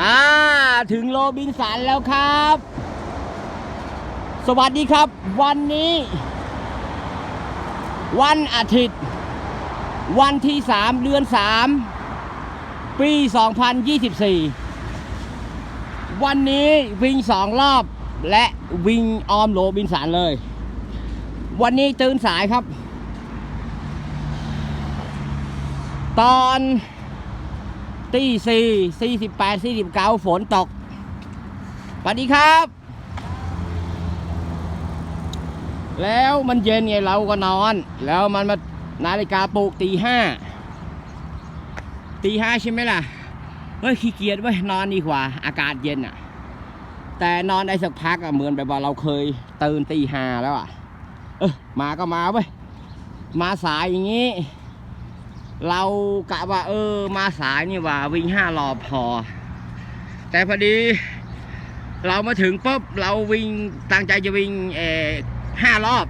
อ่าถึงโรบินสันแล้วครับ สวัสดีครับ วันนี้ วันอาทิตย์ วันที่ 3 เดือน 3 ปี 2024 วันนี้วิ่งสองรอบและวิ่งออมโรบินสันเลย วันนี้ตื่นสายครับ ตอน ตีสี่สี่สิบแปดสี่สิบเก้าฝนตกสวัสดีครับ แล้วมันเย็นไงเราก็นอน แล้วมันมานาฬิกาปลุกตีห้าตีห้าใช่ไหมล่ะ เฮ้ยขี้เกียจเว้ยนอนดีกว่า อากาศเย็นอะ แต่นอนได้สักพักอะเหมือนแบบว่าเราเคยตื่นตีห้าแล้วอะ เออมาก็มาเว้ยมาสายอย่างนี้ เรากะว่าเออมาสายนี่ว่าวิ่งห้ารอบพอ แต่พอดี เรามาถึงปุ๊บเราวิ่งตั้งใจจะวิ่งเออห้ารอบ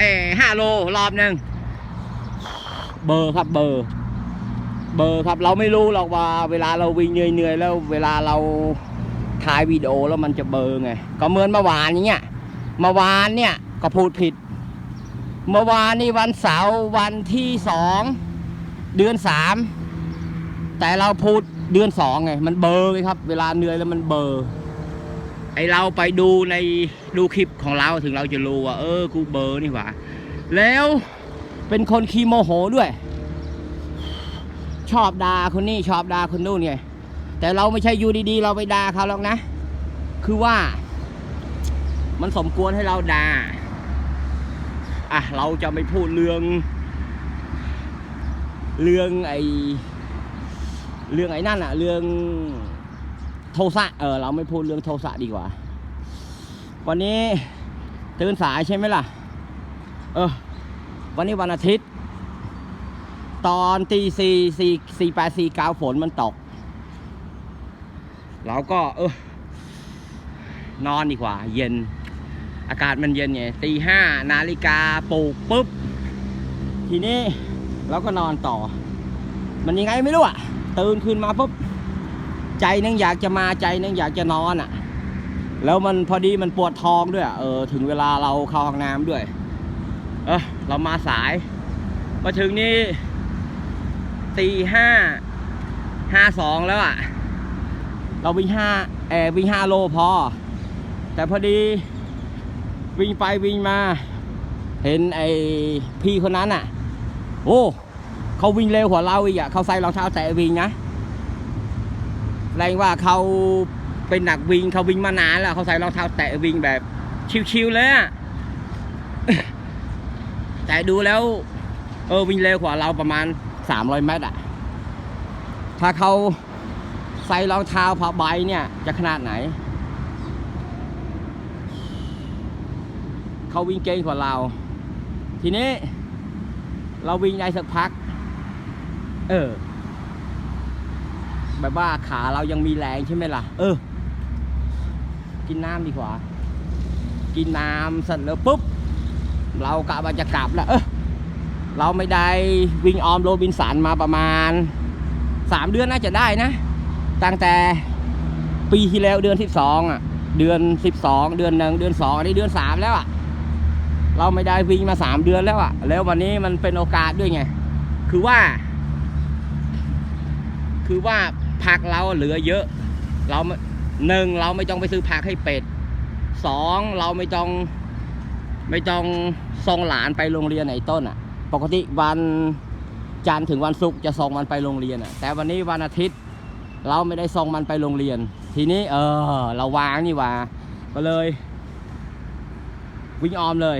เออห้าโลรอบหนึ่งเบอร์ครับเบอร์เบอร์ครับเราไม่รู้หรอกว่าเวลาเราวิ่งเหนื่อยๆแล้วเวลาเราถ่ายวิดีโอแล้วมันจะเบอร์ไงก็เหมือนเมื่อวานอย่างเงี้ยเมื่อวานเนี่ยก็พูดผิด เมื่อวานนี่วันเสาร์วันที่สอง เดือนสามแต่เราพูดเดือนสองไง มันเบอร์ไงครับ เวลาเหนื่อยแล้วมันเบอร์ไอเราไปดูในดูคลิปของเราถึงเราจะรู้ว่า เออ กูเบอร์นี่หว่าแล้วเป็นคนขี้โมโหด้วย ชอบด่าคนนี้ชอบด่าคนนู้นไงแต่เราไม่ใช่อยู่ดีๆ เราไปด่าเขาหรอกนะ คือว่า มันสมควรให้เราด่าอะเราจะไม่พูดเรื่อง เรื่องไอเรื่องไอ้นั่นอะเรื่องโทสะเออเราไม่พูดเรื่องโทสะดีกว่า วันนี้ตื่นสายใช่ไหมล่ะ เออ วันนี้วันอาทิตย์ ตอนตีสี่สี่สี่แปดสี่เก้าฝนมันตกเราก็ เออนอนดีกว่า เย็น อากาศมันเย็นไงตีห้านาฬิกาปลุกปุ๊บ ทีนี้ เราก็นอนต่อ มันยังไงไม่รู้อะตื่นขึ้นมาปุ๊บใจนึงอยากจะมาใจนึงอยากจะนอนอะแล้วมันพอดีมันปวดท้องด้วยเออถึงเวลาเราเข้าห้องน้ำด้วย เออเรามาสายมาถึงนี่ตีห้าห้าสองแล้วอะเราวิ่งห้าแออวิ่งห้าโลพอ แต่พอดีวิ่งไปวิ่งมา เห็นไอ้พี่คนนั้นอะ โอ้เขาวิ่งเร็วกว่าเราอีกอะเขาใส่รองเท้าแตะวิ่งนะแรงว่าเขาเป็นหนักวิ่งเขาวิ่งมานานแล้วเขาใส่รองเท้าแตะวิ่งแบบชิวๆเลยอะแต่ดูแล้ว เออวิ่งเร็วกว่าเราประมาณ 300 เมตรอะถ้าเขาใส่รองเท้าผ้าใบเนี่ย จะขนาดไหน เขาวิ่งเก่งกว่าเรา ทีนี้ เราวิ่งได้สักพัก เออ แบบว่าขาเรายังมีแรงใช่ไหมล่ะ เออ กินน้ำดีกว่า กินน้ำเสร็จแล้วปุ๊บ เรากะว่าจะกลับแล้ว เออ เราไม่ได้วิ่งออมโรบินสันมาประมาณสามเดือนน่าจะได้นะ ตั้งแต่ปีที่แล้วเดือนสิบสองอะ เดือนสิบสองเดือนหนึ่งเดือนสองอันนี้เดือนสามแล้วอะ เราไม่ได้วิ่งมาสามเดือนแล้วอะแล้ววันนี้มันเป็นโอกาสด้วยไง คือว่า คือว่าผักเราเหลือเยอะ เราหนึ่งเราไม่ต้องไปซื้อผักให้เป็ดสองเราไม่ต้อง ไม่ต้องส่งหลานไปโรงเรียนไหนต้นอะปกติวันจันทร์ถึงวันศุกร์จะส่งมันไปโรงเรียนอะแต่วันนี้วันอาทิตย์ เราไม่ได้ส่งมันไปโรงเรียน ทีนี้ เออ เราวางนี่ว่าก็เลย วิ่งออมเลย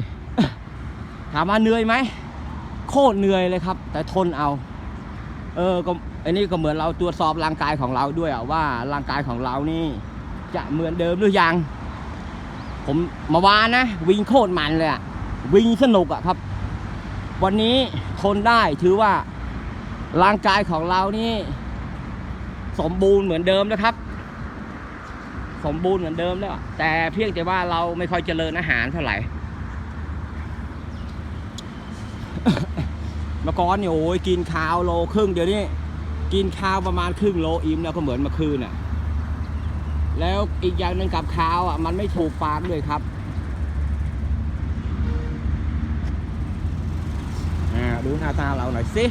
ถามว่าเหนื่อยไหมโคตรเหนื่อยเลยครับ แต่ทนเอา เออก็อันนี้ก็เหมือนเราตรวจสอบร่างกายของเราด้วยอะว่าร่างกายของเรานี่ จะเหมือนเดิมหรือยัง ผมเมาวานนะ วิ่งโคตรมันเลยอะวิ่งสนุกอะครับ วันนี้ทนได้ถือว่าร่างกายของเรานี่ สมบูรณ์เหมือนเดิมนะครับ สมบูรณ์เหมือนเดิมแล้วแต่เพียงแต่ว่าเราไม่ค่อยเจริญอาหารเท่าไหร่ เมื่อก่อนเนี่ยโอ้ยกินข้าวโลครึ่งเดี๋ยวนี้กินข้าวประมาณครึ่งโลอิ่มแล้วก็เหมือนเมื่อคืนอะ แล้วอีกอย่างหนึ่งกับข้าวอะมันไม่ถูกปากเลยครับอ่าดูหน้าตาเราหน่อยสิ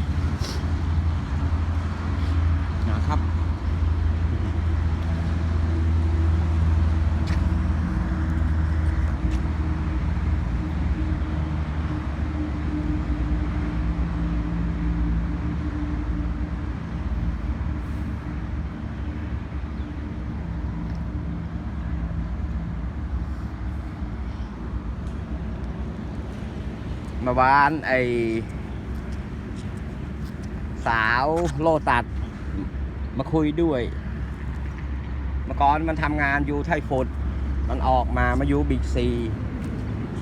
มื่อวานไอสาวโลตัด มาคุยด้วย เมื่อก่อนมันทำงานอยู่ไทยฟุดมันออกมามาอยู่บิ๊กซี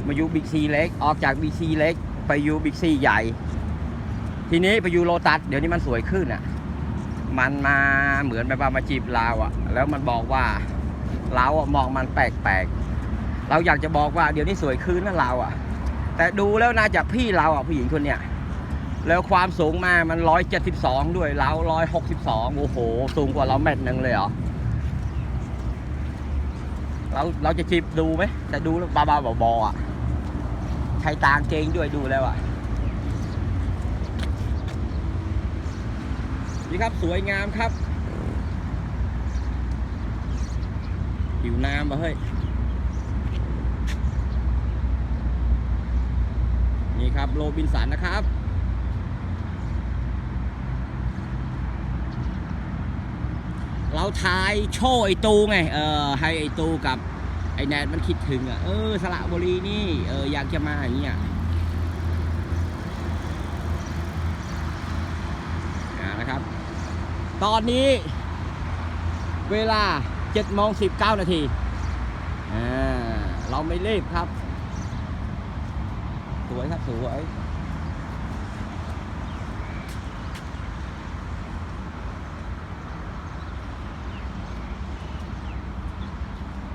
มาอยู่บิ๊กซีเล็ก ออกจากบิ๊กซีเล็ก ไปอยู่บิ๊กซีใหญ่ ทีนี้ไปอยู่โลตัสเดี๋ยวนี้มันสวยขึ้นอะ มันมาเหมือนแบบว่ามาจีบเราอะ แล้วมันบอกว่าเราอะมองมันแปลกๆเราอยากจะบอกว่าเดี๋ยวนี้สวยขึ้นนะเราอะ แต่ดูแล้วน่าจะพี่เราอะผู้หญิงคนเนี้ยแล้วความสูงมามันร้อยเจ็ดสิบสองด้วยเราร้อยหกสิบสองโอ้โห สูงกว่าเราเม็ดหนึ่งเลยเหรอเราเราจะจีบดูไหมแต่ดูแล้วบ้าบอๆอะใช้ตางเกงด้วยดูแล้วอะนี่ครับสวยงามครับหิวน้ำมาเฮ้ย นี่ครับโรบินสันนะครับเราทายโชว์ไอตูไง เออให้ไอตูกับไอแนทมันคิดถึงอะ เออสระบุรีนี่ เอออยากจะมาอย่างเงี้ยนะครับ ตอนนี้ เวลา7โมง19 นาทีอ่าเราไม่รีบครับ วยครับสวย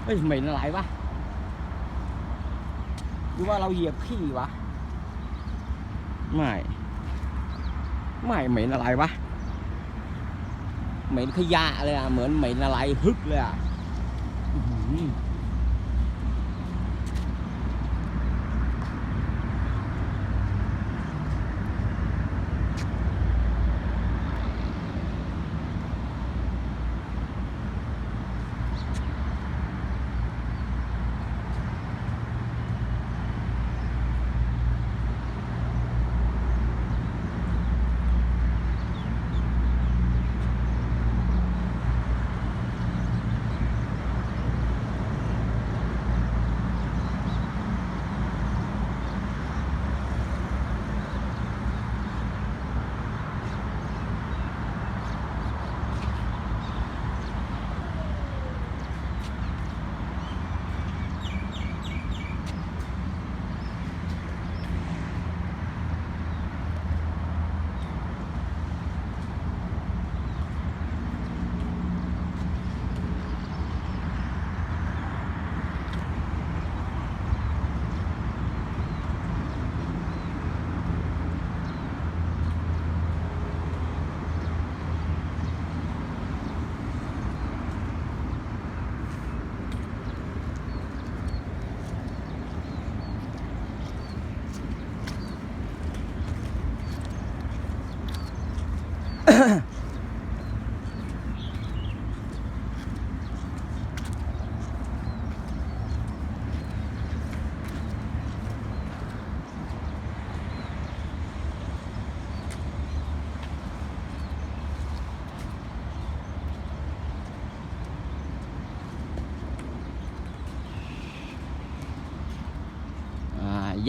เฮ้ยเหม็นอะไรวะหรือว่าเราเหยียบขี้วะไม่ไม่เหม็นอะไรวะเหม็นขยะเลยอะเหมือนเหม็นอะไรฮึกเลยอะ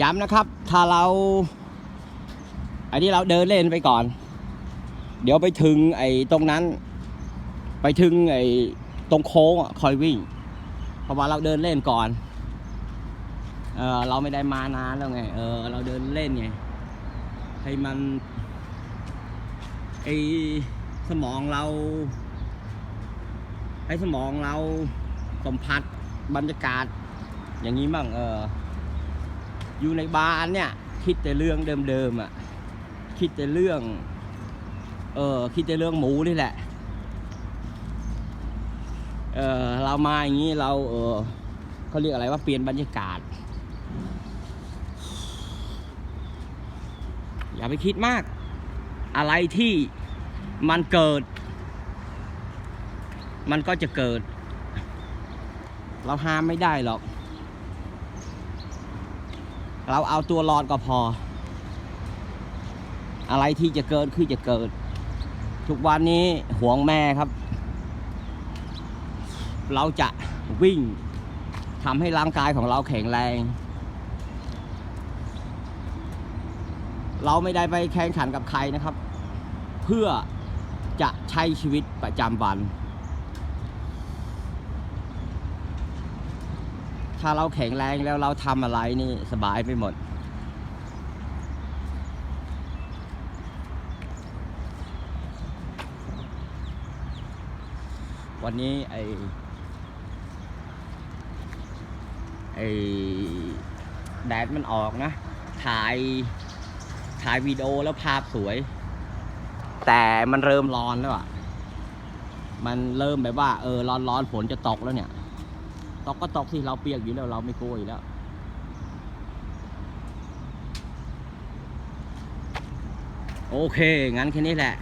ย้ำนะครับ ถ้าเราอันนี้เราเดินเล่นไปก่อน เดี๋ยวไปถึงไอ้ตรงนั้น ไปถึงไอ้ตรงโค้งอะคอยวิ่ง เพราะว่าเราเดินเล่นก่อน เออเราไม่ได้มานานแล้วไง เออ เราเดินเล่นไง ให้มันไอ้สมองเราให้สมองเราสัมผัสบรรยากาศอย่างนี้บ้างเออ อยู่ในบ้านเนี่ย คิดแต่เรื่องเดิมๆอะคิดแต่เรื่อง เออคิดแต่เรื่องหมูนี่แหละ เออเรามาอย่างนี้เรา เออเขาเรียกอะไรว่าเปลี่ยนบรรยากาศ อย่าไปคิดมาก อะไรที่มันเกิด มันก็จะเกิด เราห้ามไม่ได้หรอก เราเอาตัวรอดก็พอ อะไรที่จะเกิดคือจะเกิด ทุกวันนี้ห่วงแม่ครับ เราจะวิ่งทำให้ร่างกายของเราแข็งแรง เราไม่ได้ไปแข่งขันกับใครนะครับ เพื่อจะใช้ชีวิตประจำวัน ถ้าเราแข็งแรงแล้วเราทำอะไรนี่สบายไปหมด วันนี้ไอไอแดดมันออกนะ ถ่าย ถ่ายวิดีโอแล้วภาพสวย แต่มันเริ่มร้อนแล้วอะ มันเริ่มแบบว่า เออร้อนร้อนฝนจะตกแล้วเนี่ย ตกก็ตกสิเราเปียกอยู่แล้วเราไม่โกยแล้วโอเค งั้นแค่นี้แหละ